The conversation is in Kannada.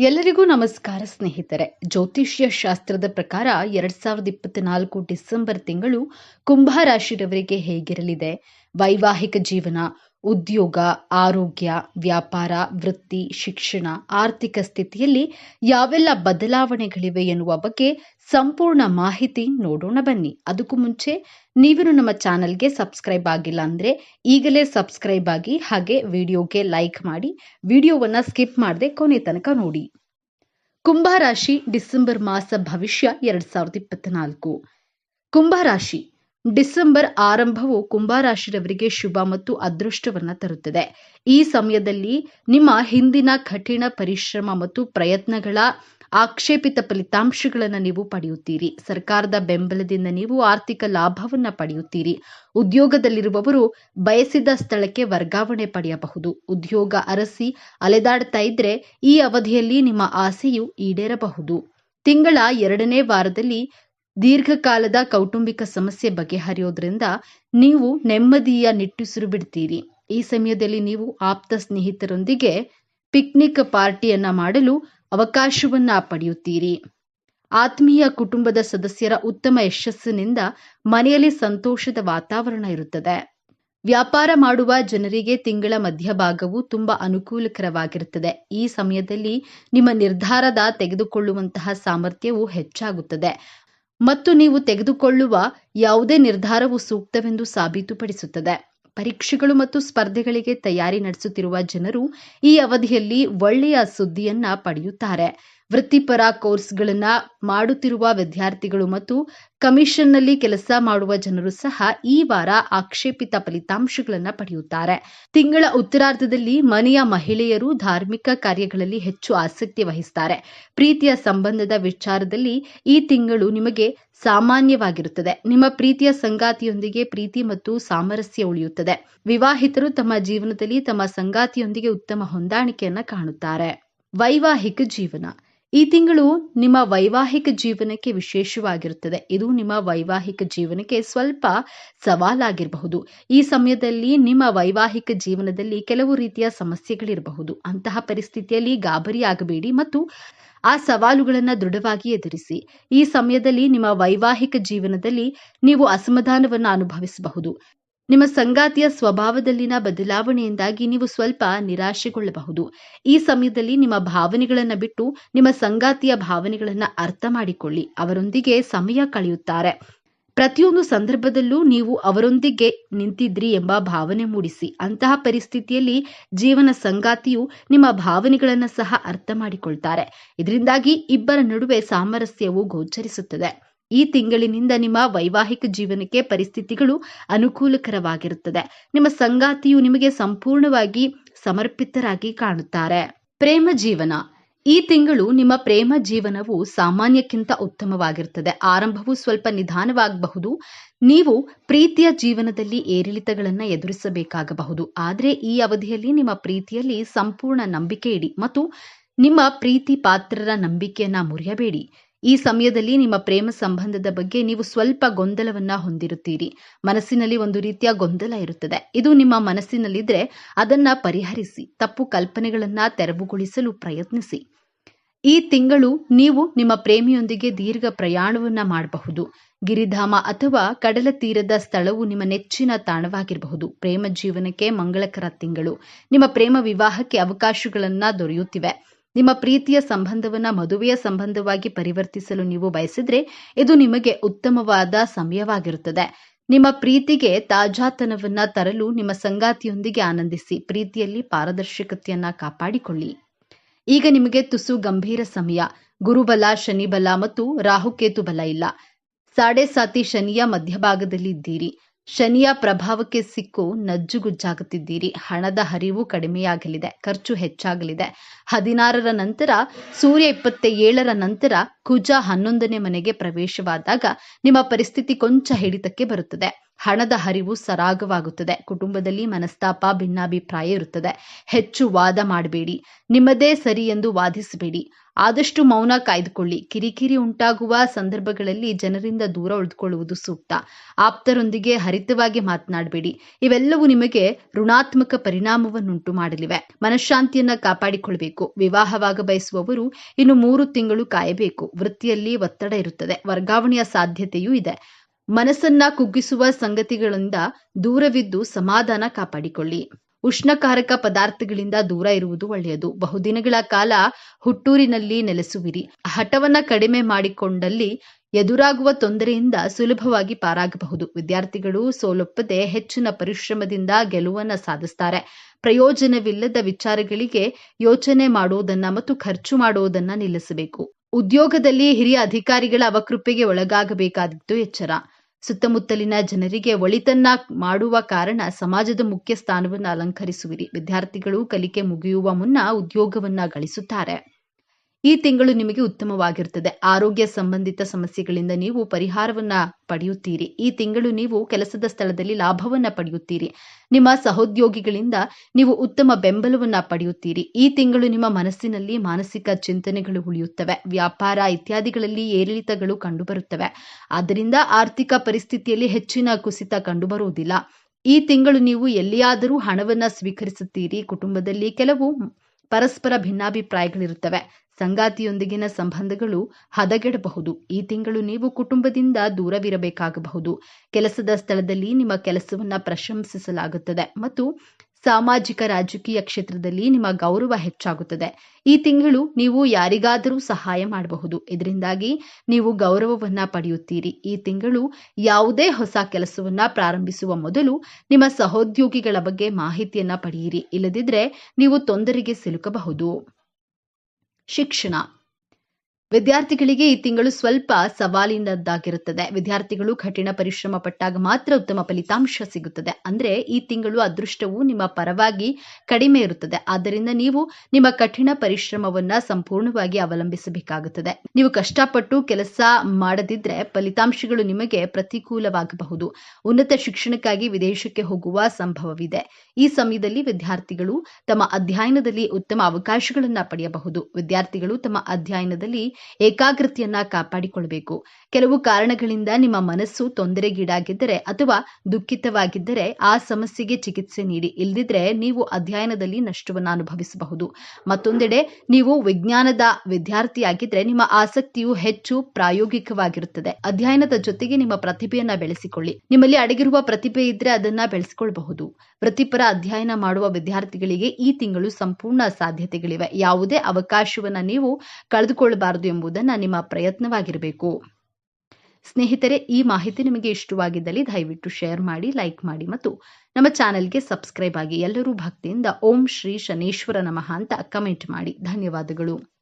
ಎಲ್ಲರಿಗೂ ನಮಸ್ಕಾರ ಸ್ನೇಹಿತರೆ. ಜ್ಯೋತಿಷ್ಯ ಶಾಸ್ತ್ರದ ಪ್ರಕಾರ ಎರಡ್ ಸಾವಿರದ ಇಪ್ಪತ್ನಾಲ್ಕು ಡಿಸೆಂಬರ್ ತಿಂಗಳು ಕುಂಭ ರಾಶಿರವರಿಗೆ ಹೇಗಿರಲಿದೆ? ವೈವಾಹಿಕ ಜೀವನ ಉದ್ಯೋಗ, ಆರೋಗ್ಯ, ವ್ಯಾಪಾರ, ವೃತ್ತಿ, ಶಿಕ್ಷಣ, ಆರ್ಥಿಕ ಸ್ಥಿತಿಯಲ್ಲಿ ಯಾವೆಲ್ಲ ಬದಲಾವಣೆಗಳಿವೆ ಎನ್ನುವ ಬಗ್ಗೆ ಸಂಪೂರ್ಣ ಮಾಹಿತಿ ನೋಡೋಣ ಬನ್ನಿ. ಅದಕ್ಕೂ ಮುಂಚೆ ನೀವಿನ್ನು ನಮ್ಮ ಚಾನಲ್ಗೆ ಸಬ್ಸ್ಕ್ರೈಬ್ ಆಗಿಲ್ಲ ಅಂದ್ರೆ ಈಗಲೇ ಸಬ್ಸ್ಕ್ರೈಬ್ ಆಗಿ ಹಾಗೆ ವಿಡಿಯೋಗೆ ಲೈಕ್ ಮಾಡಿ, ವಿಡಿಯೋವನ್ನ ಸ್ಕಿಪ್ ಮಾಡದೆ ಕೊನೆ ತನಕ ನೋಡಿ. ಕುಂಭ ರಾಶಿ ಡಿಸೆಂಬರ್ ಮಾಸ ಭವಿಷ್ಯ ಎರಡ್ ಸಾವಿರದ ಇಪ್ಪತ್ತ್ನಾಲ್ಕು ಕುಂಭ ರಾಶಿ ಡಿಸೆಂಬರ್ ಆರಂಭವು ಕುಂಭ ರಾಶಿರವರಿಗೆ ಶುಭ ಮತ್ತು ಅದೃಷ್ಟವನ್ನ ತರುತ್ತದೆ. ಈ ಸಮಯದಲ್ಲಿ ನಿಮ್ಮ ಹಿಂದಿನ ಕಠಿಣ ಪರಿಶ್ರಮ ಮತ್ತು ಪ್ರಯತ್ನಗಳ ಆಕ್ಷೇಪಿತ ಫಲಿತಾಂಶಗಳನ್ನು ನೀವು ಪಡೆಯುತ್ತೀರಿ. ಸರ್ಕಾರದ ಬೆಂಬಲದಿಂದ ನೀವು ಆರ್ಥಿಕ ಲಾಭವನ್ನ ಪಡೆಯುತ್ತೀರಿ. ಉದ್ಯೋಗದಲ್ಲಿರುವವರು ಬಯಸಿದ ಸ್ಥಳಕ್ಕೆ ವರ್ಗಾವಣೆ ಪಡೆಯಬಹುದು. ಉದ್ಯೋಗ ಅರಸಿ ಅಲೆದಾಡ್ತಾ ಇದ್ರೆ ಈ ಅವಧಿಯಲ್ಲಿ ನಿಮ್ಮ ಆಸೆಯು ಈಡೇರಬಹುದು. ತಿಂಗಳ ಎರಡನೇ ವಾರದಲ್ಲಿ ದೀರ್ಘಕಾಲದ ಕೌಟುಂಬಿಕ ಸಮಸ್ಯೆ ಬಗೆಹರಿಯೋದ್ರಿಂದ ನೀವು ನೆಮ್ಮದಿಯ ನಿಟ್ಟುಸಿರು ಬಿಡ್ತೀರಿ ಈ ಸಮಯದಲ್ಲಿ ನೀವು ಆಪ್ತ ಸ್ನೇಹಿತರೊಂದಿಗೆ ಪಿಕ್ನಿಕ್ ಪಾರ್ಟಿಯನ್ನ ಮಾಡಲು ಅವಕಾಶವನ್ನ ಪಡೆಯುತ್ತೀರಿ. ಆತ್ಮೀಯ ಕುಟುಂಬದ ಸದಸ್ಯರ ಉತ್ತಮ ಯಶಸ್ಸಿನಿಂದ ಮನೆಯಲ್ಲಿ ಸಂತೋಷದ ವಾತಾವರಣ ಇರುತ್ತದೆ. ವ್ಯಾಪಾರ ಮಾಡುವ ಜನರಿಗೆ ತಿಂಗಳ ಮಧ್ಯಭಾಗವು ತುಂಬಾ ಅನುಕೂಲಕರವಾಗಿರುತ್ತದೆ. ಈ ಸಮಯದಲ್ಲಿ ನಿಮ್ಮ ನಿರ್ಧಾರದ ತೆಗೆದುಕೊಳ್ಳುವಂತಹ ಸಾಮರ್ಥ್ಯವು ಹೆಚ್ಚಾಗುತ್ತದೆ. ಮತ್ತು ನೀವು ತೆಗೆದುಕೊಳ್ಳುವ ಯಾವುದೇ ನಿರ್ಧಾರವು ಸೂಕ್ತವೆಂದು ಸಾಬೀತುಪಡಿಸುತ್ತದೆ. ಪರೀಕ್ಷೆಗಳು ಮತ್ತು ಸ್ಪರ್ಧೆಗಳಿಗೆ ತಯಾರಿ ನಡೆಸುತ್ತಿರುವ ಜನರು ಈ ಅವಧಿಯಲ್ಲಿ ಒಳ್ಳೆಯ ಸುದ್ದಿಯನ್ನ ಪಡೆಯುತ್ತಾರೆ. ವೃತ್ತಿಪರ ಕೋರ್ಸ್ಗಳನ್ನ ಮಾಡುತ್ತಿರುವ ವಿದ್ಯಾರ್ಥಿಗಳು ಮತ್ತು ಕಮಿಷನ್ನಲ್ಲಿ ಕೆಲಸ ಮಾಡುವ ಜನರು ಸಹ ಈ ವಾರ ಆಕ್ಷೇಪಿತ ಫಲಿತಾಂಶಗಳನ್ನ ಪಡೆಯುತ್ತಾರೆ. ತಿಂಗಳ ಉತ್ತರಾರ್ಧದಲ್ಲಿ ಮನೆಯ ಮಹಿಳೆಯರು ಧಾರ್ಮಿಕ ಕಾರ್ಯಗಳಲ್ಲಿ ಹೆಚ್ಚು ಆಸಕ್ತಿ ವಹಿಸುತ್ತಾರೆ ಪ್ರೀತಿಯ ಸಂಬಂಧದ ವಿಚಾರದಲ್ಲಿ ಈ ತಿಂಗಳು ನಿಮಗೆ ಸಾಮಾನ್ಯವಾಗಿರುತ್ತದೆ. ನಿಮ್ಮ ಪ್ರೀತಿಯ ಸಂಗಾತಿಯೊಂದಿಗೆ ಪ್ರೀತಿ ಮತ್ತು ಸಾಮರಸ್ಯ ಉಳಿಯುತ್ತದೆ. ವಿವಾಹಿತರು ತಮ್ಮ ಜೀವನದಲ್ಲಿ ತಮ್ಮ ಸಂಗಾತಿಯೊಂದಿಗೆ ಉತ್ತಮ ಹೊಂದಾಣಿಕೆಯನ್ನ ಕಾಣುತ್ತಾರೆ. ವೈವಾಹಿಕ ಜೀವನ. ಈ ತಿಂಗಳು ನಿಮ್ಮ ವೈವಾಹಿಕ ಜೀವನಕ್ಕೆ ವಿಶೇಷವಾಗಿರುತ್ತದೆ. ಇದು ನಿಮ್ಮ ವೈವಾಹಿಕ ಜೀವನಕ್ಕೆ ಸ್ವಲ್ಪ ಸವಾಲಾಗಿರಬಹುದು. ಈ ಸಮಯದಲ್ಲಿ ನಿಮ್ಮ ವೈವಾಹಿಕ ಜೀವನದಲ್ಲಿ ಕೆಲವು ರೀತಿಯ ಸಮಸ್ಯೆಗಳಿರಬಹುದು. ಅಂತಹ ಪರಿಸ್ಥಿತಿಯಲ್ಲಿ ಗಾಬರಿಯಾಗಬೇಡಿ ಮತ್ತು ಆ ಸವಾಲುಗಳನ್ನು ದೃಢವಾಗಿ ಎದುರಿಸಿ. ಈ ಸಮಯದಲ್ಲಿ ನಿಮ್ಮ ವೈವಾಹಿಕ ಜೀವನದಲ್ಲಿ ನೀವು ಅಸಮಾಧಾನವನ್ನು ಅನುಭವಿಸಬಹುದು. ನಿಮ್ಮ ಸಂಗಾತಿಯ ಸ್ವಭಾವದಲ್ಲಿನ ಬದಲಾವಣೆಯಿಂದಾಗಿ ನೀವು ಸ್ವಲ್ಪ ನಿರಾಶೆಗೊಳ್ಳಬಹುದು. ಈ ಸಮಯದಲ್ಲಿ ನಿಮ್ಮ ಭಾವನೆಗಳನ್ನು ಬಿಟ್ಟು ನಿಮ್ಮ ಸಂಗಾತಿಯ ಭಾವನೆಗಳನ್ನು ಅರ್ಥ ಮಾಡಿಕೊಳ್ಳಿ. ಅವರೊಂದಿಗೆ ಸಮಯ ಕಳೆಯುತ್ತಾರೆ. ಪ್ರತಿಯೊಂದು ಸಂದರ್ಭದಲ್ಲೂ ನೀವು ಅವರೊಂದಿಗೆ ನಿಂತಿದ್ರಿ ಎಂಬ ಭಾವನೆ ಮೂಡಿಸಿ. ಅಂತಹ ಪರಿಸ್ಥಿತಿಯಲ್ಲಿ ಜೀವನ ಸಂಗಾತಿಯು ನಿಮ್ಮ ಭಾವನೆಗಳನ್ನು ಸಹ ಅರ್ಥ ಮಾಡಿಕೊಳ್ತಾರೆ. ಇದರಿಂದಾಗಿ ಇಬ್ಬರ ನಡುವೆ ಸಾಮರಸ್ಯವು ಗೋಚರಿಸುತ್ತದೆ. ಈ ತಿಂಗಳಿನಿಂದ ನಿಮ್ಮ ವೈವಾಹಿಕ ಜೀವನಕ್ಕೆ ಪರಿಸ್ಥಿತಿಗಳು ಅನುಕೂಲಕರವಾಗಿರುತ್ತದೆ. ನಿಮ್ಮ ಸಂಗಾತಿಯು ನಿಮಗೆ ಸಂಪೂರ್ಣವಾಗಿ ಸಮರ್ಪಿತರಾಗಿ ಕಾಣುತ್ತಾರೆ. ಪ್ರೇಮ ಜೀವನ. ಈ ತಿಂಗಳು ನಿಮ್ಮ ಪ್ರೇಮ ಜೀವನವು ಸಾಮಾನ್ಯಕ್ಕಿಂತ ಉತ್ತಮವಾಗಿರುತ್ತದೆ. ಆರಂಭವು ಸ್ವಲ್ಪ ನಿಧಾನವಾಗಬಹುದು. ನೀವು ಪ್ರೀತಿಯ ಜೀವನದಲ್ಲಿ ಏರಿಳಿತಗಳನ್ನು ಎದುರಿಸಬೇಕಾಗಬಹುದು. ಆದರೆ ಈ ಅವಧಿಯಲ್ಲಿ ನಿಮ್ಮ ಪ್ರೀತಿಯಲ್ಲಿ ಸಂಪೂರ್ಣ ನಂಬಿಕೆ ಇಡಿ. ಮತ್ತು ನಿಮ್ಮ ಪ್ರೀತಿ ಪಾತ್ರರ ನಂಬಿಕೆಯನ್ನ ಮುರಿಯಬೇಡಿ. ಈ ಸಮಯದಲ್ಲಿ ನಿಮ್ಮ ಪ್ರೇಮ ಸಂಬಂಧದ ಬಗ್ಗೆ ನೀವು ಸ್ವಲ್ಪ ಗೊಂದಲವನ್ನ ಹೊಂದಿರುತ್ತೀರಿ. ಮನಸ್ಸಿನಲ್ಲಿ ಒಂದು ರೀತಿಯ ಗೊಂದಲ ಇರುತ್ತದೆ. ಇದು ನಿಮ್ಮ ಮನಸ್ಸಿನಲ್ಲಿದ್ರೆ ಅದನ್ನ ಪರಿಹರಿಸಿ, ತಪ್ಪು ಕಲ್ಪನೆಗಳನ್ನ ತೆರವುಗೊಳಿಸಲು ಪ್ರಯತ್ನಿಸಿ. ಈ ತಿಂಗಳು ನೀವು ನಿಮ್ಮ ಪ್ರೇಮಿಯೊಂದಿಗೆ ದೀರ್ಘ ಪ್ರಯಾಣವನ್ನ ಮಾಡಬಹುದು. ಗಿರಿಧಾಮ ಅಥವಾ ಕಡಲ ತೀರದ ಸ್ಥಳವು ನಿಮ್ಮ ನೆಚ್ಚಿನ ತಾಣವಾಗಿರಬಹುದು. ಪ್ರೇಮ ಜೀವನಕ್ಕೆ ಮಂಗಳಕರ ತಿಂಗಳು. ನಿಮ್ಮ ಪ್ರೇಮ ವಿವಾಹಕ್ಕೆ ಅವಕಾಶಗಳನ್ನ ದೊರೆಯುತ್ತಿವೆ. ನಿಮ್ಮ ಪ್ರೀತಿಯ ಸಂಬಂಧವನ್ನ, ಮದುವೆಯ ಸಂಬಂಧವಾಗಿ ಪರಿವರ್ತಿಸಲು ನೀವು ಬಯಸಿದ್ರೆ ಇದು ನಿಮಗೆ ಉತ್ತಮವಾದ ಸಮಯವಾಗಿರುತ್ತದೆ. ನಿಮ್ಮ ಪ್ರೀತಿಗೆ ತಾಜಾತನವನ್ನ ತರಲು ನಿಮ್ಮ ಸಂಗಾತಿಯೊಂದಿಗೆ ಆನಂದಿಸಿ, ಪ್ರೀತಿಯಲ್ಲಿ ಪಾರದರ್ಶಕತೆಯನ್ನ ಕಾಪಾಡಿಕೊಳ್ಳಿ. ಈಗ ನಿಮಗೆ ತುಸು ಗಂಭೀರ ಸಮಯ. ಗುರುಬಲ, ಶನಿಬಲ ಮತ್ತು ರಾಹುಕೇತು ಬಲ ಇಲ್ಲ. ಸಾಡೆ ಸಾತಿ ಶನಿಯ ಮಧ್ಯಭಾಗದಲ್ಲಿ ಇದ್ದೀರಿ. ಶನಿಯ ಪ್ರಭಾವಕ್ಕೆ ಸಿಕ್ಕು ನಜ್ಜುಗುಜ್ಜಾಗುತ್ತಿದ್ದೀರಿ. ಹಣದ ಹರಿವು ಕಡಿಮೆಯಾಗಲಿದೆ. ಖರ್ಚು ಹೆಚ್ಚಾಗಲಿದೆ. ಹದಿನಾರರ ನಂತರ, ಸೂರ್ಯ ಇಪ್ಪತ್ತ ಏಳರ ನಂತರ ಕುಜ ಹನ್ನೊಂದನೇ ಮನೆಗೆ ಪ್ರವೇಶವಾದಾಗ ನಿಮ್ಮ ಪರಿಸ್ಥಿತಿ ಕೊಂಚ ಹಿಡಿತಕ್ಕೆ ಬರುತ್ತದೆ. ಹಣದ ಹರಿವು ಸರಾಗವಾಗುತ್ತದೆ. ಕುಟುಂಬದಲ್ಲಿ ಮನಸ್ತಾಪ, ಭಿನ್ನಾಭಿಪ್ರಾಯ ಇರುತ್ತದೆ. ಹೆಚ್ಚು ವಾದ ಮಾಡಬೇಡಿ. ನಿಮ್ಮದೇ ಸರಿ ಎಂದು ವಾದಿಸಬೇಡಿ. ಆದಷ್ಟು ಮೌನ ಕಾಯ್ದುಕೊಳ್ಳಿ. ಕಿರಿಕಿರಿ ಉಂಟಾಗುವ ಸಂದರ್ಭಗಳಲ್ಲಿ ಜನರಿಂದ ದೂರ ಉಳಿದುಕೊಳ್ಳುವುದು ಸೂಕ್ತ. ಆಪ್ತರೊಂದಿಗೆ ಹರಿತವಾಗಿ ಮಾತನಾಡಬೇಡಿ. ಇವೆಲ್ಲವೂ ನಿಮಗೆ ಋಣಾತ್ಮಕ ಪರಿಣಾಮವನ್ನುಂಟು ಮಾಡಲಿವೆ. ಮನಃಶಾಂತಿಯನ್ನ ಕಾಪಾಡಿಕೊಳ್ಬೇಕು. ವಿವಾಹವಾಗ ಬಯಸುವವರು ಇನ್ನು ಮೂರು ತಿಂಗಳು ಕಾಯಬೇಕು. ವೃತ್ತಿಯಲ್ಲಿ ಒತ್ತಡ ಇರುತ್ತದೆ. ವರ್ಗಾವಣೆಯ ಸಾಧ್ಯತೆಯೂ ಇದೆ. ಮನಸ್ಸನ್ನ ಕುಗ್ಗಿಸುವ ಸಂಗತಿಗಳಿಂದ ದೂರವಿದ್ದು ಸಮಾಧಾನ ಕಾಪಾಡಿಕೊಳ್ಳಿ. ಉಷ್ಣಕಾರಕ ಪದಾರ್ಥಗಳಿಂದ ದೂರ ಇರುವುದು ಒಳ್ಳೆಯದು. ಬಹುದಿನಗಳ ಕಾಲ ಹುಟ್ಟೂರಿನಲ್ಲಿ ನೆಲೆಸುವಿರಿ. ಹಠವನ್ನ ಕಡಿಮೆ ಮಾಡಿಕೊಂಡಲ್ಲಿ ಎದುರಾಗುವ ತೊಂದರೆಯಿಂದ ಸುಲಭವಾಗಿ ಪಾರಾಗಬಹುದು. ವಿದ್ಯಾರ್ಥಿಗಳು ಸೋಲೊಪ್ಪದೆ ಹೆಚ್ಚಿನ ಪರಿಶ್ರಮದಿಂದ ಗೆಲುವನ್ನ ಸಾಧಿಸ್ತಾರೆ. ಪ್ರಯೋಜನವಿಲ್ಲದ ವಿಚಾರಗಳಿಗೆ ಯೋಚನೆ ಮಾಡುವುದನ್ನ ಮತ್ತು ಖರ್ಚು ಮಾಡುವುದನ್ನ ನಿಲ್ಲಿಸಬೇಕು. ಉದ್ಯೋಗದಲ್ಲಿ ಹಿರಿಯ ಅಧಿಕಾರಿಗಳ ಅವಕೃಪೆಗೆ ಒಳಗಾಗಬೇಕಾದಿತ್ತು ಎಚ್ಚರ. ಸುತ್ತಮುತ್ತಲಿನ ಜನರಿಗೆ ಒಳಿತನ್ನ ಮಾಡುವ ಕಾರಣ ಸಮಾಜದ ಮುಖ್ಯ ಸ್ಥಾನವನ್ನು ಅಲಂಕರಿಸುವಿರಿ. ವಿದ್ಯಾರ್ಥಿಗಳು ಕಲಿಕೆ ಮುಗಿಯುವ ಮುನ್ನ ಉದ್ಯೋಗವನ್ನ ಗಳಿಸುತ್ತಾರೆ. ಈ ತಿಂಗಳು ನಿಮಗೆ ಉತ್ತಮವಾಗಿರುತ್ತದೆ. ಆರೋಗ್ಯ ಸಂಬಂಧಿತ ಸಮಸ್ಯೆಗಳಿಂದ ನೀವು ಪರಿಹಾರವನ್ನ ಪಡೆಯುತ್ತೀರಿ. ಈ ತಿಂಗಳು ನೀವು ಕೆಲಸದ ಸ್ಥಳದಲ್ಲಿ ಲಾಭವನ್ನ ಪಡೆಯುತ್ತೀರಿ. ನಿಮ್ಮ ಸಹೋದ್ಯೋಗಿಗಳಿಂದ ನೀವು ಉತ್ತಮ ಬೆಂಬಲವನ್ನ ಪಡೆಯುತ್ತೀರಿ. ಈ ತಿಂಗಳು ನಿಮ್ಮ ಮನಸ್ಸಿನಲ್ಲಿ ಮಾನಸಿಕ ಚಿಂತನೆಗಳು ಉಳಿಯುತ್ತವೆ. ವ್ಯಾಪಾರ ಇತ್ಯಾದಿಗಳಲ್ಲಿ ಏರಿಳಿತಗಳು ಕಂಡುಬರುತ್ತವೆ. ಆದ್ದರಿಂದ ಆರ್ಥಿಕ ಪರಿಸ್ಥಿತಿಯಲ್ಲಿ ಹೆಚ್ಚಿನ ಕುಸಿತ ಕಂಡುಬರುವುದಿಲ್ಲ. ಈ ತಿಂಗಳು ನೀವು ಎಲ್ಲಿಯಾದರೂ ಹಣವನ್ನ ಸ್ವೀಕರಿಸುತ್ತೀರಿ. ಕುಟುಂಬದಲ್ಲಿ ಕೆಲವು ಪರಸ್ಪರ ಭಿನ್ನಾಭಿಪ್ರಾಯಗಳಿರುತ್ತವೆ. ಸಂಗಾತಿಯೊಂದಿಗಿನ ಸಂಬಂಧಗಳು ಹದಗೆಡಬಹುದು. ಈ ತಿಂಗಳು ನೀವು ಕುಟುಂಬದಿಂದ ದೂರವಿರಬೇಕಾಗಬಹುದು. ಕೆಲಸದ ಸ್ಥಳದಲ್ಲಿ ನಿಮ್ಮ ಕೆಲಸವನ್ನ ಪ್ರಶಂಸಿಸಲಾಗುತ್ತದೆ ಮತ್ತು ಸಾಮಾಜಿಕ ರಾಜಕೀಯ ಕ್ಷೇತ್ರದಲ್ಲಿ ನಿಮ್ಮ ಗೌರವ ಹೆಚ್ಚಾಗುತ್ತದೆ. ಈ ತಿಂಗಳು ನೀವು ಯಾರಿಗಾದರೂ ಸಹಾಯ ಮಾಡಬಹುದು. ಇದರಿಂದಾಗಿ ನೀವು ಗೌರವವನ್ನ ಪಡೆಯುತ್ತೀರಿ. ಈ ತಿಂಗಳು ಯಾವುದೇ ಹೊಸ ಕೆಲಸವನ್ನ ಪ್ರಾರಂಭಿಸುವ ಮೊದಲು ನಿಮ್ಮ ಸಹೋದ್ಯೋಗಿಗಳ ಬಗ್ಗೆ ಮಾಹಿತಿಯನ್ನ ಪಡೆಯಿರಿ. ಇಲ್ಲದಿದ್ರೆ ನೀವು ತೊಂದರೆಗೆ ಸಿಲುಕಬಹುದು. ಶಿಕ್ಷಣ. ವಿದ್ಯಾರ್ಥಿಗಳಿಗೆ ಈ ತಿಂಗಳು ಸ್ವಲ್ಪ ಸವಾಲಿನದ್ದಾಗಿರುತ್ತದೆ. ವಿದ್ಯಾರ್ಥಿಗಳು ಕಠಿಣ ಪರಿಶ್ರಮ ಪಟ್ಟಾಗ ಮಾತ್ರ ಉತ್ತಮ ಫಲಿತಾಂಶ ಸಿಗುತ್ತದೆ. ಅಂದ್ರೆ ಈ ತಿಂಗಳು ಅದೃಷ್ಟವು ನಿಮ್ಮ ಪರವಾಗಿ ಕಡಿಮೆ ಇರುತ್ತದೆ. ಆದ್ದರಿಂದ ನೀವು ನಿಮ್ಮ ಕಠಿಣ ಪರಿಶ್ರಮವನ್ನ ಸಂಪೂರ್ಣವಾಗಿ ಅವಲಂಬಿಸಬೇಕಾಗುತ್ತದೆ. ನೀವು ಕಷ್ಟಪಟ್ಟು ಕೆಲಸ ಮಾಡದಿದ್ರೆ ಫಲಿತಾಂಶಗಳು ನಿಮಗೆ ಪ್ರತಿಕೂಲವಾಗಬಹುದು. ಉನ್ನತ ಶಿಕ್ಷಣಕ್ಕಾಗಿ ವಿದೇಶಕ್ಕೆ ಹೋಗುವ ಸಂಭವವಿದೆ. ಈ ಸಮಯದಲ್ಲಿ ವಿದ್ಯಾರ್ಥಿಗಳು ತಮ್ಮ ಅಧ್ಯಯನದಲ್ಲಿ ಉತ್ತಮ ಅವಕಾಶಗಳನ್ನ ಪಡೆಯಬಹುದು. ವಿದ್ಯಾರ್ಥಿಗಳು ತಮ್ಮ ಅಧ್ಯಯನದಲ್ಲಿ ಏಕಾಗ್ರತೆಯನ್ನ ಕಾಪಾಡಿಕೊಳ್ಬೇಕು. ಕೆಲವು ಕಾರಣಗಳಿಂದ ನಿಮ್ಮ ಮನಸ್ಸು ತೊಂದರೆಗೀಡಾಗಿದ್ದರೆ ಅಥವಾ ದುಃಖಿತವಾಗಿದ್ದರೆ ಆ ಸಮಸ್ಯೆಗೆ ಚಿಕಿತ್ಸೆ ನೀಡಿ. ಇಲ್ಲದಿದ್ರೆ ನೀವು ಅಧ್ಯಯನದಲ್ಲಿ ನಷ್ಟವನ್ನು ಅನುಭವಿಸಬಹುದು. ಮತ್ತೊಂದೆಡೆ, ನೀವು ವಿಜ್ಞಾನದ ವಿದ್ಯಾರ್ಥಿಯಾಗಿದ್ರೆ ನಿಮ್ಮ ಆಸಕ್ತಿಯು ಹೆಚ್ಚು ಪ್ರಾಯೋಗಿಕವಾಗಿರುತ್ತದೆ. ಅಧ್ಯಯನದ ಜೊತೆಗೆ ನಿಮ್ಮ ಪ್ರತಿಭೆಯನ್ನ ಬೆಳೆಸಿಕೊಳ್ಳಿ. ನಿಮ್ಮಲ್ಲಿ ಅಡಗಿರುವ ಪ್ರತಿಭೆ ಇದ್ರೆ ಅದನ್ನ ಬೆಳೆಸಿಕೊಳ್ಳಬಹುದು ವೃತ್ತಿಪರ ಅಧ್ಯಯನ ಮಾಡುವ ವಿದ್ಯಾರ್ಥಿಗಳಿಗೆ ಈ ತಿಂಗಳು ಸಂಪೂರ್ಣ ಸಾಧ್ಯತೆಗಳಿವೆ. ಯಾವುದೇ ಅವಕಾಶವನ್ನ ನೀವು ಕಳೆದುಕೊಳ್ಳಬಾರದು ಎಂಬುದನ್ನ ನಿಮ್ಮ ಪ್ರಯತ್ನವಾಗಿರಬೇಕು. ಸ್ನೇಹಿತರೆ, ಈ ಮಾಹಿತಿ ನಿಮಗೆ ಇಷ್ಟವಾಗಿದ್ದಲ್ಲಿ ದಯವಿಟ್ಟು ಶೇರ್ ಮಾಡಿ, ಲೈಕ್ ಮಾಡಿ ಮತ್ತು ನಮ್ಮ ಚಾನೆಲ್ಗೆ ಸಬ್ಸ್ಕ್ರೈಬ್ ಆಗಿ ಎಲ್ಲರೂ ಭಕ್ತಿಯಿಂದ ಓಂ ಶ್ರೀ ಶನೇಶ್ವರ ನಮಃ ಅಂತ ಕಮೆಂಟ್ ಮಾಡಿ. ಧನ್ಯವಾದಗಳು.